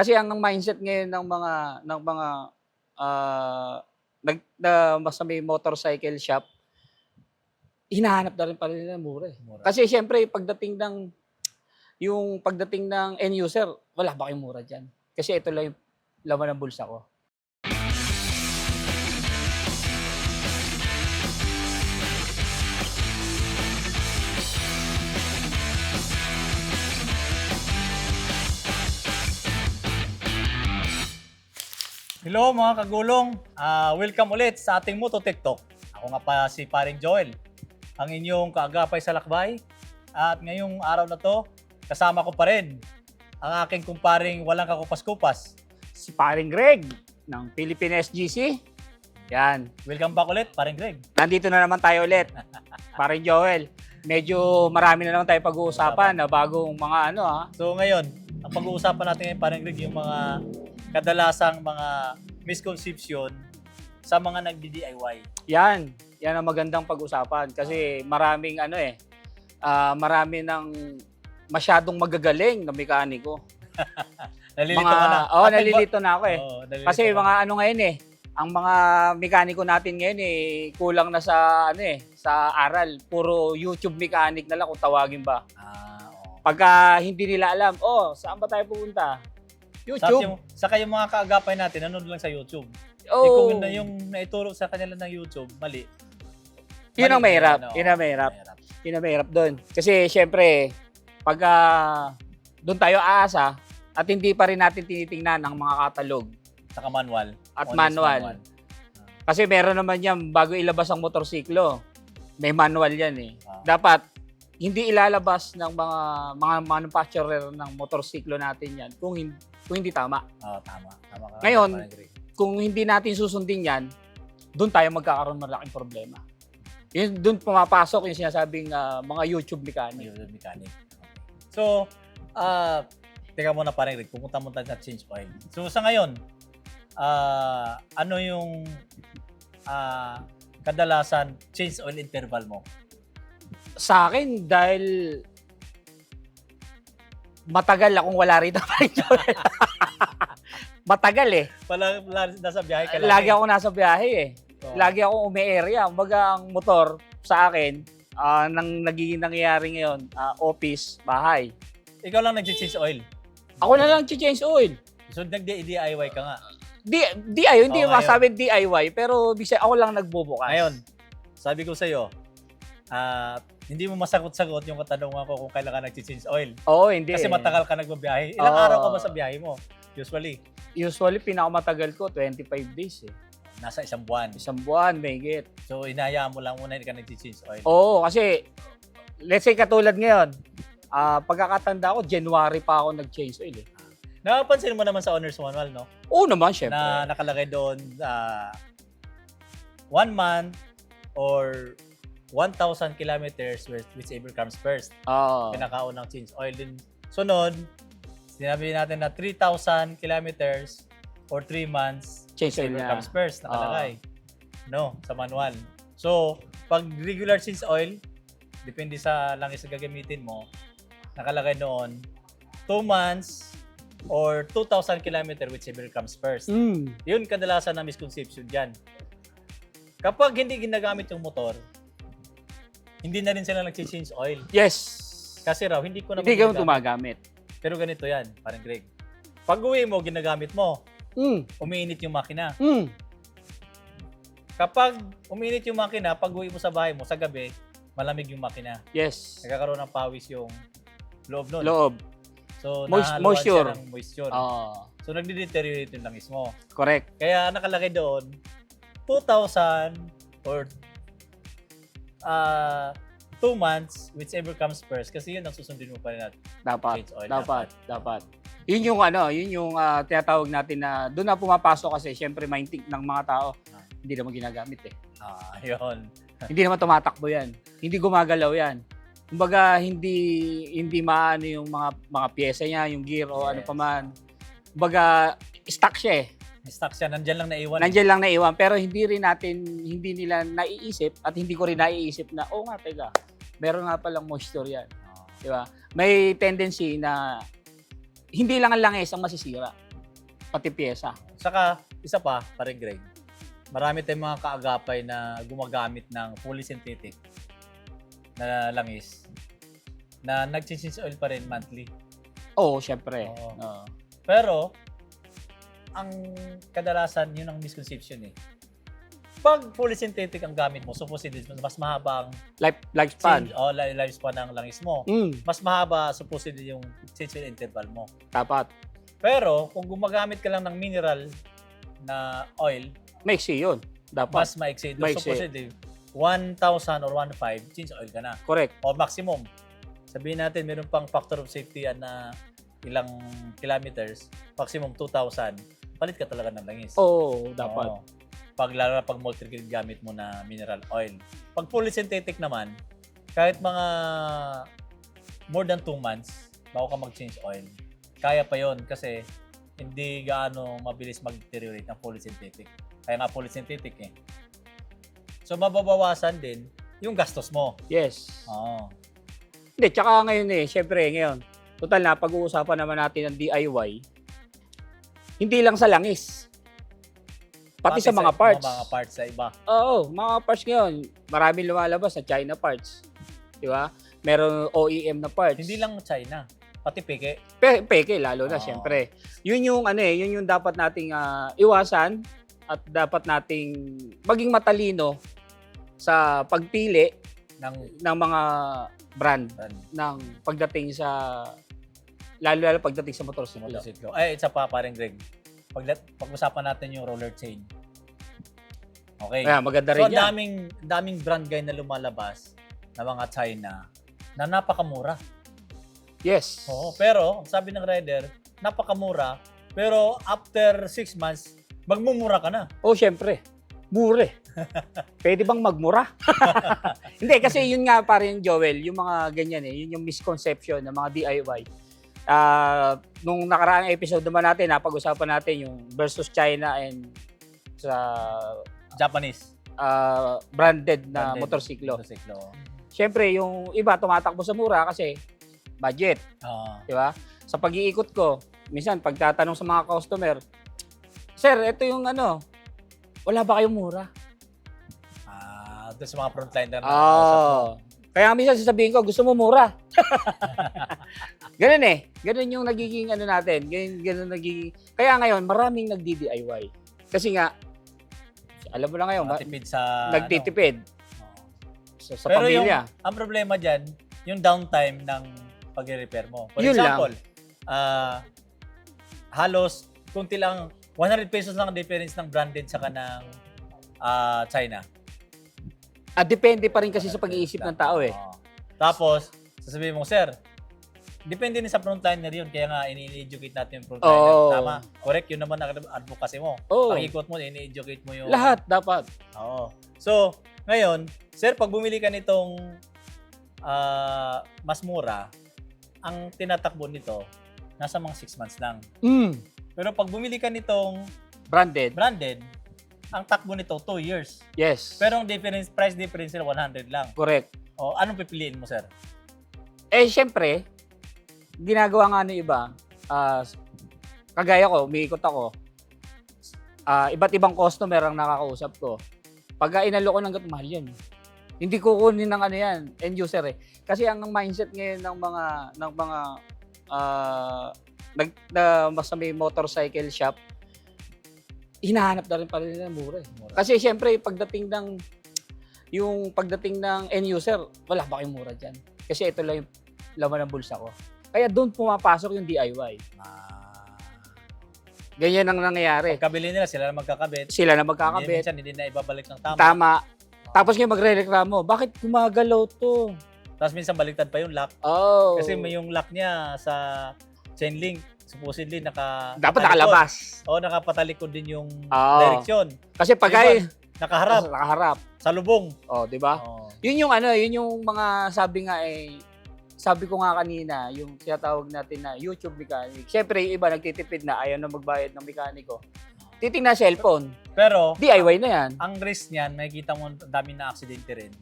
Kasi ang mindset ngayon ng mga ng mga ah, nag na basta may motorcycle shop, hinahanap na rin pala nila ng mura. eh. Mura. Kasi syempre pagdating ng yung pagdating ng end user, wala ba kayong mura diyan? Kasi ito lang yung laman ng bulsa ko. Hello mga kagulong, Ah, welcome ulit sa ating Moto TikTok. Ako nga pa si Paring Joel, ang inyong kaagapay sa lakbay. At ngayong araw na to, kasama ko pa rin ang aking kumparing walang kakupas-kupas. Si paring Greg ng Philippine SGC. Yan. Welcome back ulit, Paring Greg. Nandito na naman tayo ulit. Paring Joel. Medyo marami na naman tayo pag-uusapan na bagong mga ano ha. So ngayon, ang pag-uusapan natin ngayon, Paring Greg, yung mga kadalasang mga misconception sa mga nagdi-DIY. Yan. Yan ang magandang pag-usapan kasi maraming ano eh, ah, marami ng masyadong magagaling na mekaniko. Nalilito mga, ka na. Oh, ba- nalilito na ako eh. Oo, nalilito Kasi ka. mga ano ngayon eh, ang mga mekaniko natin ngayon eh, kulang na sa ano eh, sa aral. Puro YouTube mechanic na lang kung tawagin ba. Ah, oo. Pagka hindi nila alam, oh, saan ba tayo pupunta? Sa YouTube. yung, saka yung mga kaagapay natin, nanonood lang sa YouTube. Eh, oh, kung yun na yung naituro sa kanila ng YouTube, mali. yun ang Mali, mahirap. ano, Yun ang mahirap. Yun ang mahirap doon. Kasi syempre, pagka doon tayo aasa at hindi pa rin natin tinitingnan ang mga katalog Saka manual. at Honest manual. Kasi meron naman yan, bago ilabas ang motorsiklo, may manual yan eh. Ah. Dapat, hindi ilalabas ng mga mga manufacturer ng motorsiklo natin yan kung hindi, kung hindi tama. Oo, tama. Tama ka. Ngayon. Kung hindi natin susundin yan, doon tayo magkakaroon ng malaking problema. Yun, doon pumapasok yung sinasabing ah, mga YouTube mechanic. YouTube mechanic. So, ah, teka muna parang Rick, pumunta mo tayo sa change oil. So, sa ngayon, ah, ano yung ah, kadalasan change oil interval mo? Sa akin, dahil matagal akong wala rito. matagal eh. Pala, nasa biyahe ka Lagi ako nasa biyahe eh. Oo. Lagi ako umi-area. Kumbaga ang motor sa akin, ah, nang nagiging nangyayari ngayon, ah, office, bahay. Ikaw lang nag-change oil. Ako na lang change oil. So, nag-DIY ka nga. Di, DIY, hindi oh, masabi DIY, pero bisa ako lang nagbubukas. Ngayon, sabi ko sa'yo, ah, hindi mo masagot-sagot yung katanungan ko kung kailan ka nag-change oil. Oo, hindi. Kasi eh. matagal ka nagbabiyahe. Ilang Oo. araw ka ba sa biyahe mo? Usually, Usually, pinakamatagal ko, 25 days eh. nasa isang buwan. Isang buwan, may git. So, inayaan mo lang muna hindi ka nag-change oil. Oo, kasi, let's say katulad ngayon, ah pagkakatanda ko, January pa ako nag-change oil eh. Nakapansin mo naman sa owner's manual, no? Oo naman, syempre. Na nakalagay doon ah, one month or 1,000 kilometers whi- whichever comes first. Oo. Pinakaunang change oil din. Sunod, sinabi natin na 3,000 kilometers or 3 months change oil whichever na. comes first nakalagay. no, sa manual. So, pag regular change oil, depende sa langis na gagamitin mo, nakalagay doon 2 months or 2,000 kilometer whichever comes first. Mm. Yun kadalasan na misconception dyan. Kapag hindi ginagamit yung motor, hindi na rin sila nag-change oil. Yes. Kasi raw, hindi ko na Hindi ka ginagamit. tumagamit. Pero ganito yan, parang Greg. Pag uwi mo, ginagamit mo, Mm. umiinit yung makina. Mm. Kapag umiinit yung makina, pag uwi mo sa bahay mo, sa gabi, malamig yung makina. Yes. Nagkakaroon ng pawis yung loob nun. Loob. So, Moist- nahaluan moisture. siya ng moisture. Oo. So, nagdi-deteriorate yung langis mo. correct. Kaya nakalagay doon, 2,000 or uh, 2 months, whichever comes first. Kasi yun ang susundin mo pa rin natin. Dapat. Oil, Dapat. Dapat. Yun yung ano, yun yung ah, tinatawag natin na doon na pumapasok kasi syempre mindtik ng mga tao. Ah. Hindi naman ginagamit eh. Ah, yun. Hindi naman tumatakbo yan. Hindi gumagalaw yan. Kumbaga, hindi hindi maano yung mga mga pyesa niya, yung gear o ano Yes. pa man. Kumbaga, stuck siya eh. Stock siya, nandyan lang naiwan. Nandiyan lang naiwan pero hindi rin natin hindi nila naiisip at hindi ko rin naiisip na oh nga teka, meron nga palang moisture yan, di ba? May tendency na hindi lang ang langis ang masisira. Pati pyesa. Saka, isa pa, paring Greg, marami tayong mga kaagapay na gumagamit ng fully synthetic na langis na nag-change oil pa rin monthly. Oo, syempre. Oo. Oo. Pero, ang kadalasan, yun ang misconception eh. Pag fully synthetic ang gamit mo, supposedly, mas mahaba ang Life, lifespan. change, oh, li- lifespan ng langis mo. Mm, Mas mahaba, supposedly, yung change interval mo. dapat. Pero, kung gumagamit ka lang ng mineral na oil, Maiksi yun. Dapat. mas maiksi. Doon Maiksi. supposedly, 1,000 or 1,500, change oil ka na. Correct. Or maximum. Sabihin natin, meron pang factor of safety yan na ilang kilometers, maximum 2,000, palit ka talaga ng langis. Oo, dapat. Oo. Pag lalo na pag multi gamit mo na mineral oil. Pag fully synthetic naman, kahit mga more than 2 months bago ka mag-change oil, kaya pa yon kasi hindi gaano mabilis mag-deteriorate ng fully synthetic. Kaya nga fully synthetic eh. So mababawasan din yung gastos mo. Yes. Oo. Hindi, tsaka ngayon eh, syempre ngayon, total na, pag-uusapan naman natin ng DIY, hindi lang sa langis. Pati, sa mga parts. Mga parts sa iba. Oo, mga parts ngayon, maraming lumalabas sa China parts. Di ba? Meron OEM na parts. Hindi lang China, pati peke. Pe- peke, lalo na, Oo. syempre. Yun yung, ano eh, yun yung dapat nating ah, iwasan at dapat nating maging matalino sa pagpili ng ng mga brand brand. ng pagdating sa lalo lalo pagdating sa motorsiklo. motorsiklo. Ay, isa pa, parang Greg. Pag, pag-usapan natin yung roller chain. Okay. Kaya maganda so, rin ang yan. daming, daming brand guy na lumalabas na mga China na napakamura. Yes. Oo, pero, sabi ng rider, napakamura. Pero after 6 months, magmumura ka na. Oh, syempre. Mure. Pwede bang magmura? Hindi, kasi yun nga pa rin, Joel, yung mga ganyan eh, yun yung misconception ng mga DIY. Ah, nung nakaraang episode naman natin, napag-usapan natin yung versus China and sa Japanese. ah, branded na branded motorsiklo. Motorsiklo. Siyempre, yung iba tumatakbo sa mura kasi budget, Oo. di ba? Sa pag-iikot ko, minsan pagtatanong sa mga customer, Sir, ito yung ano, wala ba kayong mura? Ah, doon sa mga frontliner na Oo. mo. Kaya minsan sasabihin ko, gusto mo mura. ganun eh. Ganun yung nagiging ano natin. Ganun, ganun nagiging... Kaya ngayon, maraming nagdi-DIY. Kasi nga, alam mo na ngayon, Matipid sa... nagtitipid ano. Sa, sa Pero yung, pamilya. ang problema dyan, yung downtime ng pag-repair mo. For Yun lang. example, ah halos, kunti lang, 100 pesos lang ang difference ng branded sa kanang ah, China. Ah, depende pa rin kasi sa pag-iisip ng tao eh. Oo. Tapos, sasabihin mo, sir, depende din sa frontliner yun. Kaya nga, ini-educate natin yung frontliner. Oo. Tama. Correct, yun naman ang advocacy mo. Oo. Pag-ikot mo, ini-educate mo yung... Lahat dapat. Oo. So, ngayon, sir, pag bumili ka nitong ah, mas mura, ang tinatakbo nito, nasa mga 6 months lang. Mm. Pero pag bumili ka nitong Branded. branded, ang takbo nito 2 years. Yes. Pero ang difference, price difference nila 100 lang. Correct. O, anong pipiliin mo, sir? Eh, syempre, ginagawa nga ng iba, ah, kagaya ko, umiikot ako, ah, iba't ibang customer ang nakakausap ko. Pag inalo ko ng gat, mahal yan. Hindi ko kunin ng ano yan, end user eh. Kasi ang mindset ngayon ng mga, ng mga, ah, nag, na, basta may motorcycle shop, hinahanap na rin pala nila ng mura eh. Mura. Kasi syempre, pagdating ng yung pagdating ng end user, wala ba kayong mura dyan? Kasi ito lang yung laman ng bulsa ko. Kaya doon pumapasok yung DIY. Ah. Ganyan ang nangyayari. Pagkabili nila, sila na magkakabit. Sila na Hindi, magkakabit. minsan hindi na ibabalik ng tama. Tama. Tapos ngayon magre-reklamo, bakit gumagalaw to? Tapos minsan baliktad pa yung lock. Oh. Kasi may yung lock niya sa chain link, supposedly naka... Dapat patalikod. nakalabas. Oo, nakapatalikod din yung Oo. direksyon. Kasi pag ay Nakaharap, nakaharap. sa lubong. Oh, 'di ba? Oo. Yun yung ano, yun yung mga sabi nga eh sabi ko nga kanina, yung tinatawag natin na YouTube mechanic. Siyempre, yung iba nagtitipid na ayaw na magbayad ng mekaniko. Titingnan cellphone. Pero, DIY na yan. ang risk niyan, makikita mo ang dami na aksidente rin.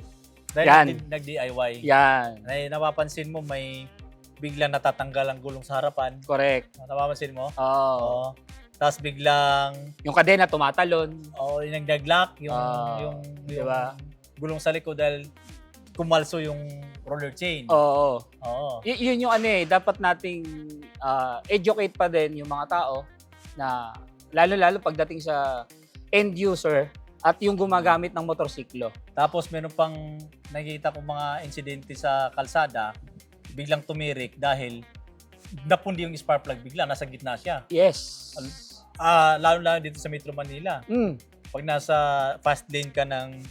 Dahil Yan. nag- nag-DIY. Yan. Ay, napapansin mo may biglang natatanggal ang gulong sa harapan. Correct. Napapansin mo? Oo. Oo. Tapos biglang, Yung kadena tumatalon. oh, yung nagdaglock, yung, Ah, yung, di yung ba? gulong sa likod dahil kumalso yung roller chain. Oo. Oo. Y- yun yung ano eh, dapat nating ah, educate pa din yung mga tao na lalo-lalo pagdating sa end user at yung gumagamit ng motorsiklo. Tapos meron pang nakikita ko mga insidente sa kalsada, biglang tumirik dahil napundi yung spark plug bigla, nasa gitna siya. Yes. Ah, lalo-lalo dito sa Metro Manila. Mm. Pag nasa fast lane ka ng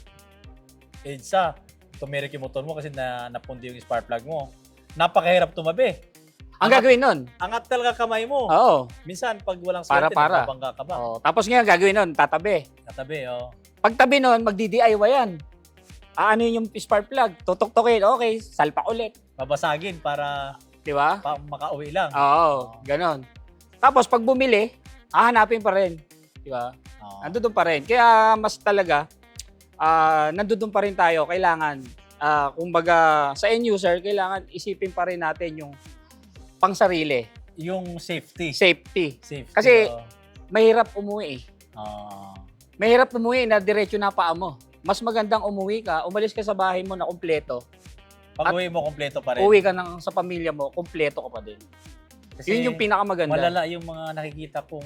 EDSA, tumirik yung motor mo kasi na napundi yung spark plug mo. Napakahirap tumabi. Ang gagawin nun, Angat talaga kamay mo. oo. Minsan, pag walang Para, swerte, para. nakabangga ka ba? Oh, tapos ngayon gagawin nun, tatabi. Katabi, oh. Pagtabi nun, magdi-DIY yan. Aano yung spark plug, tutok-tokin, okay, salpak ulit. Babasagin para Di ba? pa makauwi lang. Oo, ganon. Tapos pag bumili, hahanapin pa rin. Di ba? Oo. Nandoon pa rin. Kaya mas talaga, ah nandoon pa rin tayo. Kailangan, ah kumbaga, sa end user, kailangan isipin pa rin natin yung pang sarili, Yung safety. safety. Safety. Kasi- oh. Mahirap umuwi eh. Oo. Mahirap umuwi na diretso na paa mo. Mas magandang umuwi ka, umalis ka sa bahay mo na kumpleto. pag uwi mo, kompleto pa rin. Uwi ka ng, sa pamilya mo, kumpleto ka pa din. Kasi Yun yung pinakamaganda. malala yung mga nakikita kong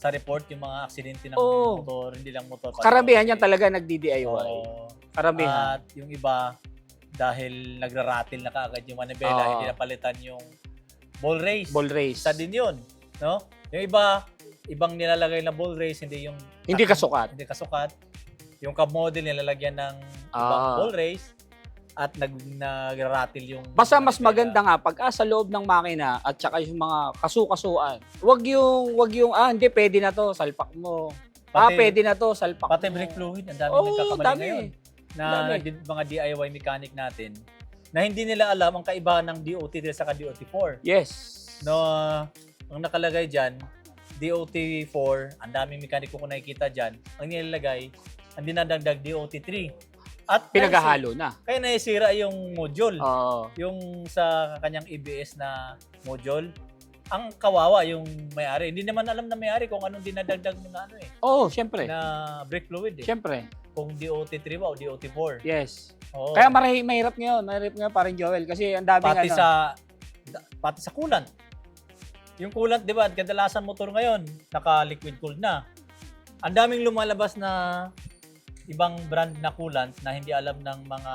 sa report, yung mga aksidente ng Oo. motor, hindi lang motor. pati Karamihan yan talaga nagdi-DIY. Oo. Karamihan. At yung iba, dahil nagraratil na kaagad yung manibela, Oo. hindi napalitan yung ball race. Ball race. Isa din yun. No? Yung iba, ibang nilalagay na ball race, hindi yung Hindi kasukat. hindi kasukat. Yung cab model nilalagyan ng Ah. ibang ball race at nag nagraratil yung Basta mas maganda nga pag ah, sa loob ng makina at saka yung mga kasukasuan. Wag yung wag yung ah hindi pwede na to, salpak mo. ah, Pati- pwede na to, salpak Pati mo. brake fluid, ang dami Oo, nagkakamali dami. ngayon. Na Dami. mga DIY mechanic natin na hindi nila alam ang kaibahan ng DOT sa DOT4. Yes. No, ang nakalagay diyan, DOT4, ang daming mekaniko ko nakikita diyan, ang nilalagay, ang dinadagdag DOT3. At Pinaghahalo na. Kaya naisira yung module. Oo. Yung sa kanyang EBS na module, ang kawawa yung may-ari. Hindi naman alam na may-ari kung anong dinadagdag mo na ano eh, Oo, syempre. na brake fluid eh. Syempre. Kung DOT3 ba o DOT4. Yes. Oo. Kaya marahi, mahirap ngayon. Mahirap ngayon parang Joel kasi ang daming pati ano. sa da- pati sa coolant. Yung coolant, 'di ba? Kadalasan motor ngayon naka-liquid cooled na. Ang daming lumalabas na ibang brand na coolant na hindi alam ng mga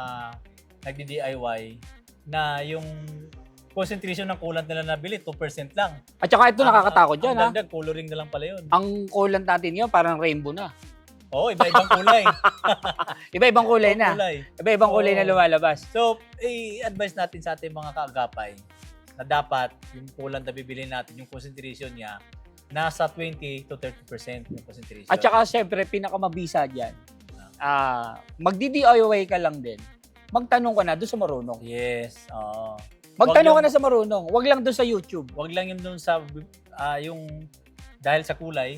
nagdi-DIY na yung concentration ng coolant nila nabili 2% lang. At saka ito Ang- nakakatakot dyan ang ha. dagdag, coloring na lang pala yun. Ang coolant natin ngayon parang rainbow na. Oo, iba-ibang kulay. Iba-ibang kulay na. Iba-ibang kulay na Oo. lumalabas. So, i-advise natin sa ating mga kaagapay na dapat yung coolant na bibili natin, yung concentration niya, nasa 20 to 30% yung concentration. At saka syempre pinakamabisa diyan. Ah, magdi-DIY ka lang din. Magtanong ka na doon sa marunong. Yes, oo. Magtanong Wag ka na sa marunong. Wag lang doon sa YouTube. Wag lang yun dun sa, ah, yung, dahil sa kulay,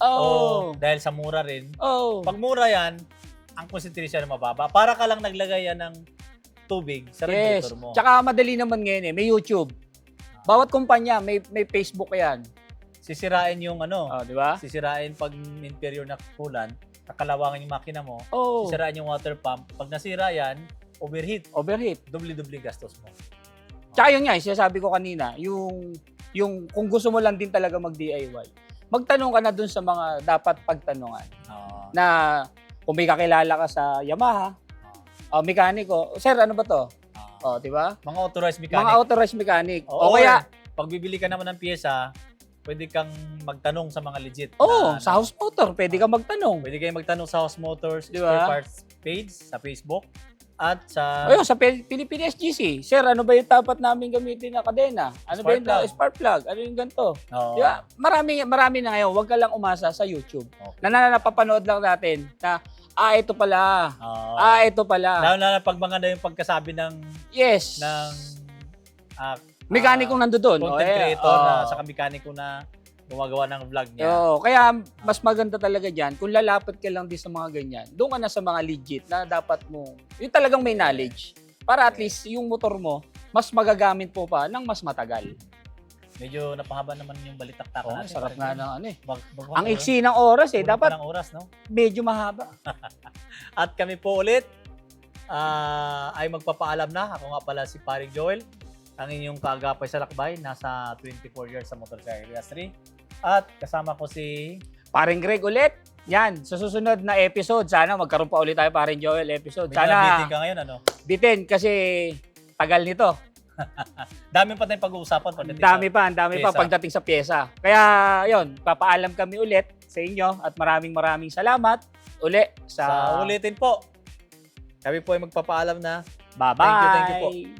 Oh. o dahil sa mura rin. Oh. Pag mura yan, ang concentration mababa. Para ka lang naglagay yan ng tubig sa Yes. radiator mo. Tsaka madali naman ngayon eh. May YouTube. Bawat kumpanya may may Facebook yan. Sisirain yung ano, Oh, di ba? sisirain pag inferior na coolant, kakalawangan yung makina mo, Oh. sisirain yung water pump. Pag nasira yan, overheat, Overheat. doble-doble gastos mo. Tsaka yun nga, eh, sinasabi ko kanina, yung yung kung gusto mo lang din talaga mag-DIY. Magtanong ka na dun sa mga dapat pagtanungan. Oo. Na kung may kakilala ka sa Yamaha, uh, mekaniko, sir, ano ba to? Oo. Oh, di ba? mga authorized mechanic. Mga authorized mechanic. Oo, o kaya, pag bibili ka naman ng pyesa, pwede kang magtanong sa mga legit. oh, na, sa house motor, pwede ka magtanong. Pwede kayong magtanong sa House Motors Di spare ba? parts page sa Facebook at sa Ayun, sa Pil- Philippine SGC, sir, ano ba yung dapat namin gamitin na kadena? Ano ba Spark yung plug. spark plug? Ano yung ganito? Oo. Di ba? Marami, marami na ngayon. Huwag ka lang umasa sa YouTube. Okay. Na, na napapanood lang natin na, ah, ito pala. Oo. Ah, ito pala. Lalo na pag maganda yung pagkasabi ng Yes. ng ah, Ah, nando doon. content Oh, yeah. creator na Oh. saka mekaniko na gumagawa ng vlog niya. Oo, kaya mas maganda talaga dyan, kung lalapit ka lang din sa mga ganyan, doon ka na sa mga legit na dapat mo, yung talagang may knowledge. Para at least yung motor mo, mas magagamit po pa ng mas matagal. Medyo napahaba naman yung balitaktakan Oh, natin. sarap nga ng ano eh. Bag, bag, Ang iksi ng oras eh. Dapat ng oras, no? medyo mahaba. At kami po ulit ah, ay magpapaalam na. Ako nga pala si Paring Joel, ang inyong kaagapay sa lakbay. Nasa 24 years sa motorcycle industry. At kasama ko si Paring Greg ulit. Yan, sa susunod na episode, sana magkaroon pa ulit tayo paring Joel episode. Sana nabitin ka ngayon, ano? bitin kasi tagal nito. Dami pa tayong pag-uusapan. Ang pagdating dami pa, ang dami pa pyesa. pagdating sa pyesa. Kaya, yon, papaalam kami ulit sa inyo at maraming maraming salamat uli Sa sa, ulitin po. Kami po ay magpapaalam na Bye-bye. Thank you, thank you po.